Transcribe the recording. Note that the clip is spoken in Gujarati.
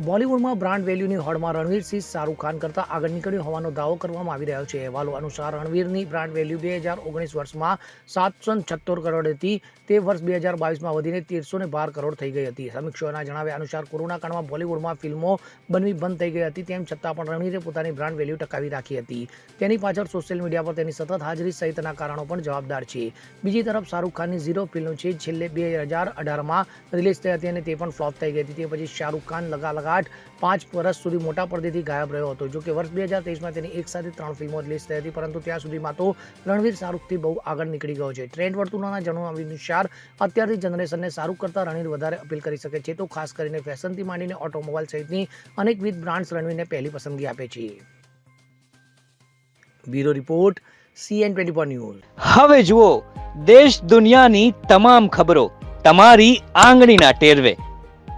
બોલિવૂડમાં બ્રાન્ડ વેલ્યુની હોડમાં રણવીર સિંહ શાહરૂખ ખાન કરતાં આગળ નીકળ્યો હોવાનો દાવો કરવામાં આવી રહ્યો છે. અહેવાલો અનુસાર રણવીરની બ્રાન્ડ વેલ્યુ બે હજાર ઓગણીસ વર્ષમાં સાતસો છત્તોર કરોડ હતી. તે વર્ષ બે હજાર બાવીસમાં વધીને તેરસો બાર કરોડ થઈ ગઈ હતી. સમીક્ષકોના જણાવ્યા અનુસાર કોરોના કાળમાં બોલિવૂડમાં ફિલ્મો બનવી બંધ થઈ ગઈ હતી, તેમ છતાં પણ રણવીરે પોતાની બ્રાન્ડ વેલ્યુ ટકાવી રાખી હતી. તેની પાછળ સોશિયલ મીડિયા પર તેની સતત હાજરી સહિતના કારણો પણ જવાબદાર છે. બીજી તરફ શાહરૂખ ખાનની ઝીરો ફિલ્મ છે, છેલ્લે બે હજાર અઢારમાં રિલીઝ થઈ હતી અને તે પણ ફ્લોપ થઈ ગઈ હતી. તે પછી શાહરૂખ ખાન લગાલગાટ પાંચ વર્ષ સુધી મોટા પડદેથી ગાયબ રહ્યો હતો. જો કે વર્ષ બે હજાર તેવીસમાં તેની એક સાથે ત્રણ ફિલ્મો રિલીઝ થઈ હતી, પરંતુ ત્યાં સુધીમાં તો રણવીર શાહરૂખથી બહુ આગળ નીકળી ગયો છે. ટ્રેન્ડ વર્તુળના જણાવ્યા અનુસાર અત્યારથી જનરેશનને શાહરૂખ કરતાં રણવીર વધારે અપીલ કરી શકે છે, તો ખાસ કરીને ફેશનથી માંડીને ઓટોમોબાઈલ સહિતની અનેકવિધ બ્રાન્ડ્સ રણવીરને પહેલી પસંદગી આપે છે. Bureau report, CN twenty four news. હવે જુઓ, દેશ દુનિયાની તમામ ખબરો તમારી આંગળીના ટેરવે.